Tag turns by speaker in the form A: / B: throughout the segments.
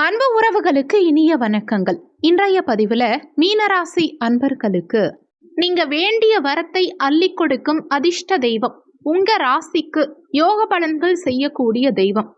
A: அன்பு உறவுகளுக்கு இனிய வணக்கங்கள். இன்றைய பதிவுல மீனராசி அன்பர்களுக்கு நீங்க வேண்டிய வரத்தை அள்ளி கொடுக்கும் அதிர்ஷ்ட தெய்வம். உங்க ராசிக்கு யோக பலன்கள் செய்யக்கூடிய தெய்வம்.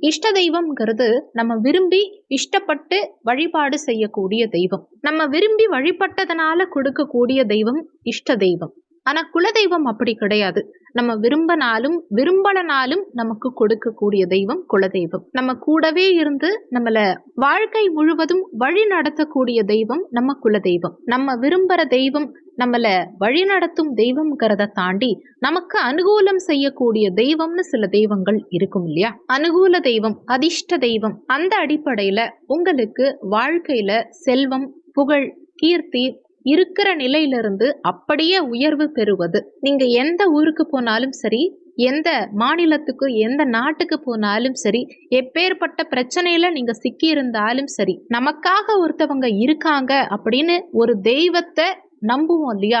A: இஷ்ட தெய்வம்ங்கிறது நம்ம விரும்பி இஷ்டப்பட்டு வழிபாடு செய்யக்கூடிய தெய்வம். நம்ம விரும்பி வழிபட்டதனால கொடுக்கக்கூடிய தெய்வம் இஷ்ட தெய்வம். ஆனா குலதெய்வம் அப்படி கிடையாது. நம்ம விரும்பினாலும் விரும்பலனாலும் நமக்கு கொடுக்கக்கூடிய தெய்வம் குலதெய்வம். நம்ம கூடவே இருந்து நம்மள வாழ்க்கை முழுவதும் வழி நடத்தக்கூடிய தெய்வம் நம்ம குலதெய்வம். நம்ம விரும்புற தெய்வம் நம்மள வழிநடத்தும் தெய்வம்ங்கிறத தாண்டி நமக்கு அனுகூலம் செய்யக்கூடிய தெய்வம்னு சில தெய்வங்கள் இருக்கும் இல்லையா? அனுகூல தெய்வம் அதிர்ஷ்ட தெய்வம் அந்த அடிப்படையில உங்களுக்கு வாழ்க்கையில செல்வம் புகழ் கீர்த்தி இருக்கிற நிலையிலிருந்து அப்படியே உயர்வு பெறுவது. நீங்க எந்த ஊருக்கு போனாலும் சரி எந்த மாநிலத்துக்கு எந்த நாட்டுக்கு போனாலும் சரி எப்பேற்பட்ட பிரச்சனையில நீங்க சிக்கி இருந்தாலும் சரி நமக்காக ஒருத்தவங்க இருக்காங்க அப்படின்னு ஒரு தெய்வத்தை நம்புவோம் இல்லையா?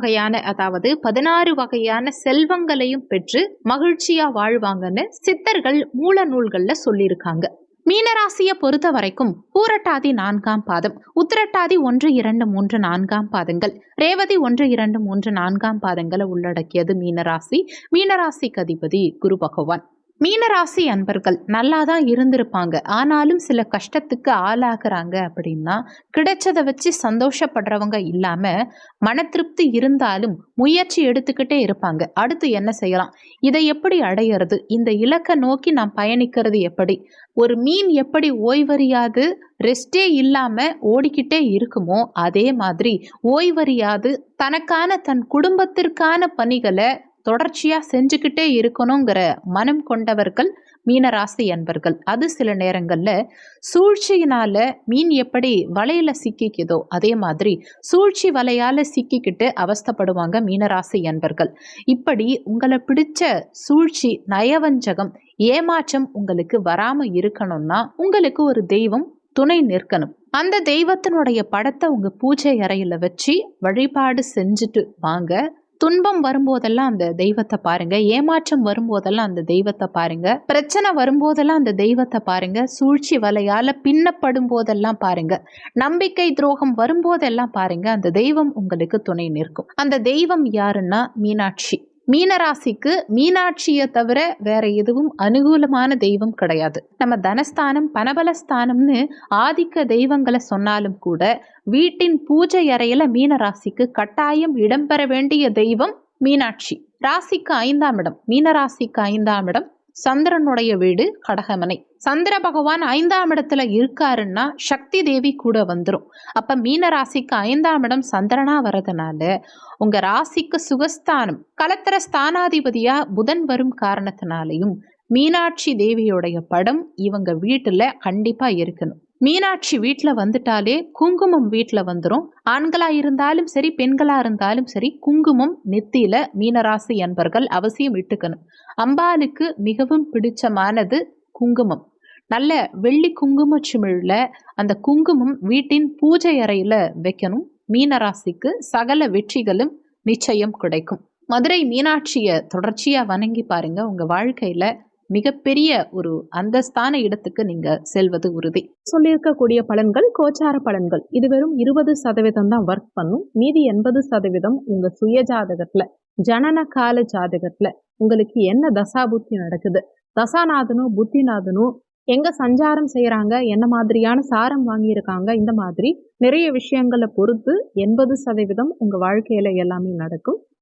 A: வகையான அதாவது பதினாறு வகையான செல்வங்களையும் பெற்று மகிழ்ச்சியா வாழ்வாங்கன்னு சித்தர்கள் மூல நூல்கள்ல சொல்லியிருக்காங்க. மீனராசியை பொறுத்த வரைக்கும் பூரட்டாதி நான்காம் பாதம் உத்திரட்டாதி ஒன்று இரண்டு மூன்று நான்காம் பாதங்கள். ரேவதி ஒன்று இரண்டு மூன்று நான்காம் பாதங்களை உள்ளடக்கியது மீனராசி. மீனராசிக்கு அதிபதி குரு பகவான். மீனராசி அன்பர்கள் நல்லா தான் இருந்திருப்பாங்க. ஆனாலும் சில கஷ்டத்துக்கு ஆளாகிறாங்க அப்படின்னா கிடைச்சதை வச்சு சந்தோஷப்படுறவங்க இல்லாமல் மன திருப்தி இருந்தாலும் முயற்சி எடுத்துக்கிட்டே இருப்பாங்க. அடுத்து என்ன செய்யலாம்? இதை எப்படி அடையிறது? இந்த இலக்கை நோக்கி நாம் பயணிக்கிறது எப்படி? ஒரு மீன் எப்படி ஓய்வறியாது? ரெஸ்டே இல்லாமல் ஓடிக்கிட்டே இருக்குமோ? அதே மாதிரி ஓய்வறியாது. தனக்கான தன் குடும்பத்திற்கான பணிகளை தொடர்ச்சியாக செஞ்சுக்கிட்டே இருக்கணுங்கிற மனம் கொண்டவர்கள் மீனராசி அன்பர்கள். அது சில நேரங்களில் சூழ்ச்சியினால் மீன் எப்படி வலையில் சிக்கிக்குதோ அதே மாதிரி சூழ்ச்சி வலையால் சிக்கிக்கிட்டு அவஸ்தப்படுவாங்க மீனராசி அன்பர்கள். இப்படி உங்களை பிடிச்ச சூழ்ச்சி நயவஞ்சகம் ஏமாற்றம் உங்களுக்கு வராமல் இருக்கணும்னா உங்களுக்கு ஒரு தெய்வம் துணை நிற்கணும். அந்த தெய்வத்தினுடைய படத்தை உங்கள் பூஜை அறையில் வச்சு வழிபாடு செஞ்சுட்டு வாங்க. துன்பம் வரும்போதெல்லாம் அந்த தெய்வத்தை பாருங்க. ஏமாற்றம் வரும்போதெல்லாம் அந்த தெய்வத்தை பாருங்க. பிரச்சனை வரும்போதெல்லாம் அந்த தெய்வத்தை பாருங்க. சூழ்ச்சி வலையால பின்னப்படும் போதெல்லாம் பாருங்க. நம்பிக்கை துரோகம் வரும்போதெல்லாம் பாருங்க. அந்த தெய்வம் உங்களுக்கு துணை நிற்கும். அந்த தெய்வம் யாருன்னா மீனாட்சி. மீனராசிக்கு மீனாட்சியை தவிர வேற எதுவும் அனுகூலமான தெய்வம் கிடையாது. நம்ம தனஸ்தானம் பனபலஸ்தானம்னு ஆதிக்க தெய்வங்களை சொன்னாலும் கூட வீட்டின் பூஜை அறையில மீனராசிக்கு கட்டாயம் இடம்பெற வேண்டிய தெய்வம் மீனாட்சி. ராசிக்கு ஐந்தாம் இடம். மீனராசிக்கு ஐந்தாம் இடம். சந்திரனுடைய வீடு கடகமனை. சந்திர பகவான் ஐந்தாம் இடத்துல இருக்காருன்னா சக்தி தேவி கூட வந்துடும் அப்ப மீன ராசிக்கு ஐந்தாம் இடம் சந்திரனா வரதுனால உங்க ராசிக்கு சுகஸ்தானம் கலத்திர ஸ்தானாதிபதியா புதன் வரும் காரணத்தினாலையும் மீனாட்சி தேவியோடைய படம் இவங்க வீட்டுல கண்டிப்பா இருக்கணும். மீனாட்சி வீட்டில் வந்துட்டாலே குங்குமம் வீட்டில் வந்துடும் ஆண்களாக இருந்தாலும் சரி பெண்களாக இருந்தாலும் சரி குங்குமம் நெத்தியில் மீனராசி என்பர்கள் அவசியம் இட்டுக்கணும். அம்பாளுக்கு மிகவும் பிடிச்சமானது குங்குமம். நல்ல வெள்ளி குங்கும சிமிழில் அந்த குங்குமம் வீட்டின் பூஜை அறையில் வைக்கணும். மீனராசிக்கு சகல வெற்றிகளும் நிச்சயம் கிடைக்கும். மதுரை மீனாட்சியை தொடர்ச்சியாக வணங்கி பாருங்கள் உங்கள் வாழ்க்கையில் மிகப்பெரிய ஒரு அந்தஸ்தான இடத்துக்கு நீங்க செல்வது உறுதி.
B: சொல்லியிருக்கக்கூடிய பலன்கள் கோச்சார பலன்கள். இது வெறும் இருபது சதவீதம் தான் ஒர்க் பண்ணும். மீதி எண்பது சதவீதம் உங்க சுய ஜாதகத்துல ஜனன கால ஜாதகத்துல உங்களுக்கு என்ன தசா புத்தி நடக்குது? தசாநாதனும் புத்திநாதனும் எங்க சஞ்சாரம் செய்யறாங்க என்ன மாதிரியான சாரம் வாங்கியிருக்காங்க? இந்த மாதிரி நிறைய விஷயங்களை பொறுத்து எண்பது சதவீதம் உங்க வாழ்க்கையில எல்லாமே நடக்கும்.